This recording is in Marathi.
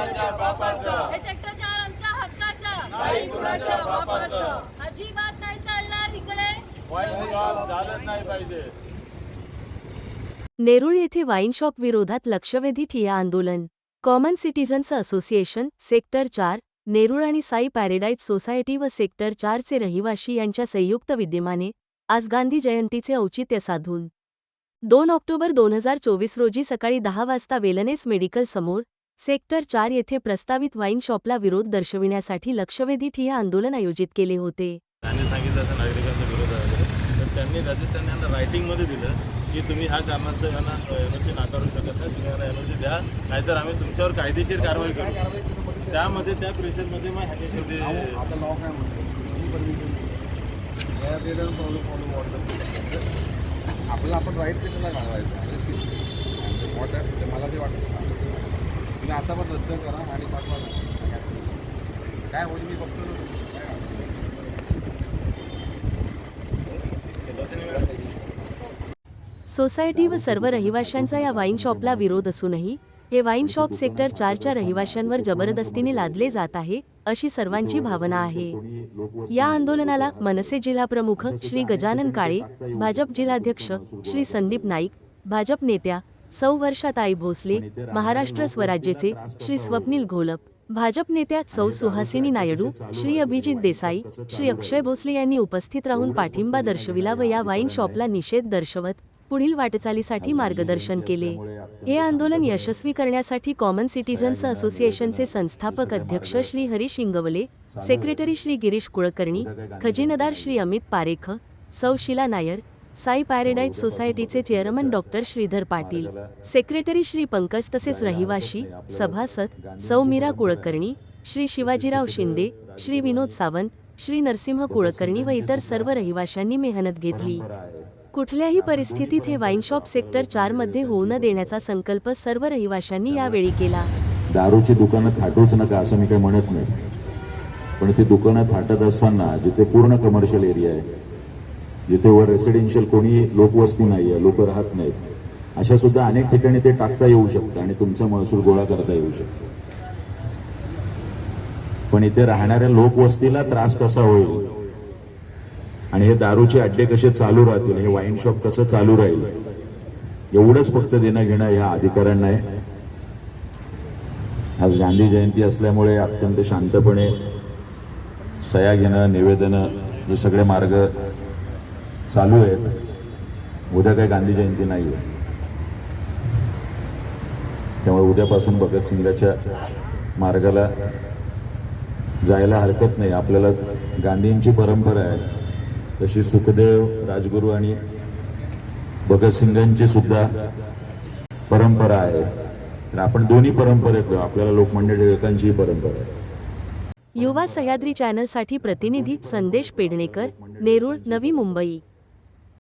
कुणाच्या बापाचं. हे सेक्टर चार आमचा हक्काचा. नाही कुणाच्या बापाचं. अजिबात नाही चालणार इकडे. वाईन शॉप झालंच नाही पाहिजे. नेरूळ येथे वाईन शॉप विरोधात लक्षवेधी ठिय्या आंदोलन. कॉमन सिटीजन्स असोसिएशन सेक्टर चार नेरूळ आणि साई पॅरेडाईज सोसायटी व सेक्टर चारचे रहिवाशी यांच्या संयुक्त विद्यमाने आज गांधी जयंतीचे औचित्य साधून. दोन ऑक्टोबर दोन हजार चोवीस रोजी सकाळी दहा वाजता वेलनेस मेडिकल समोर सेक्टर चार येथे प्रस्तावित वाईन शॉपला विरोध दर्शविण्यासाठी लक्षवेधी ठिय्या आंदोलन आयोजित केले होते. त्यांनी सांगितलं असं नागरिकांचा विरोध आहे. तर त्यांनी राजस्थान यांना रायटिंगमध्ये दिलं की तुम्ही ह्या कामाचं यांना एनओसी नाकारू शकत नाही. तुम्ही यांना एनओसी द्या. नाहीतर आम्ही तुमच्यावर कायदेशीर कारवाई करू. त्यामध्ये त्या प्रेशरमध्ये मग ह्यांनी शेवटी आता लॉ काय म्हणतो? परमिशन फॉलो फॉलो आपल्याला आपण राईट कशाला घालवायचं? तुम्ही आता पण रद्द करा आणि पाठवा काय होईल मी बघतो. सोसायटी व सर्व रहिवाशांचा या वाईन शॉपला विरोध असूनही हे वाईन शॉप सेक्टर चारच्या रहिवाशांवर जबरदस्तीने लादले जात आहे अशी सर्वांची भावना आहे. या आंदोलनाला मनसे जिल्हाप्रमुख श्री गजानन काळे भाजप जिल्हाध्यक्ष श्री संदीप नाईक भाजप नेत्या सौ वर्षाताई भोसले महाराष्ट्र स्वराज्यचे श्री स्वप्नील घोलप भाजप नेत्या सौ सुहासिनी नायडू श्री अभिजित देसाई श्री अक्षय भोसले यांनी उपस्थित राहून पाठिंबा दर्शविला व या वाईन शॉपला निषेध दर्शवत पुढील वाटचालीसाठी मार्गदर्शन केले. हे आंदोलन यशस्वी करण्यासाठी कॉमन सिटीजन्स असोसिएशनचे संस्थापक अध्यक्ष श्री हरीश इंगवले सेक्रेटरी श्री गिरीश कुळकर्णी खजिनदार श्री अमित पारेख सौ शिला नायर साई पॅरेडाईज सोसायटीचे chairman doctor Shridhar Patil secretary Shri Pankaj तसेच रहिवाशी सभासद सौ मीरा कुळकर्णी श्री शिवाजीराव शिंदे श्री विनोद सावंत श्री नरसिंह कुळकर्णी व इतर सर्व रहिवाशांनी मेहनत घेतली. कुठल्याही परिस्थितीत हे वाईन शॉप सेक्टर चारमध्ये होऊ न देण्याचा संकल्प सर्व रहिवाशांनी यावेळी केला. दारूची दुकानं थाटूच नका असं मी काही म्हणत नाही. पण ती दुकानं थाटत असताना जिथे पूर्ण कमर्शियल एरिया आहे जिथे वर रेसिडेन्शियल कोणी लोकवस्ती नाही आहे लोक राहत नाहीत अशा सुद्धा अनेक ठिकाणी ते टाकता येऊ शकतं आणि तुमचा महसूल गोळा करता येऊ शकतो. पण इथे राहणाऱ्या लोकवस्तीला त्रास कसा होईल? आणि हे दारूचे अड्डे कसे चालू राहतील? हे वाईन शॉप कसं चालू राहील? एवढंच फक्त देणं घेणं ह्या अधिकाऱ्यांना आहे. आज गांधी जयंती असल्यामुळे अत्यंत शांतपणे सया घेणं निवेदनं हे सगळे मार्ग चालू आहेत. उद्या काही गांधी जयंती नाही आहे त्यामुळे उद्यापासून भगतसिंगाच्या मार्गाला जायला हरकत नाही. आपल्याला गांधींची परंपरा आहे. तशी सुखदेव राजगुरू आणि भगतसिंगांची सुद्धा परंपरा आहे. तर आपण दोन्ही परंपरेतलो आपल्याला लोकमान्य टिळकांची परंपरा आहे. युवा सह्याद्री चॅनलसाठी प्रतिनिधी संदेश पेडणेकर नेरूळ नवी मुंबई.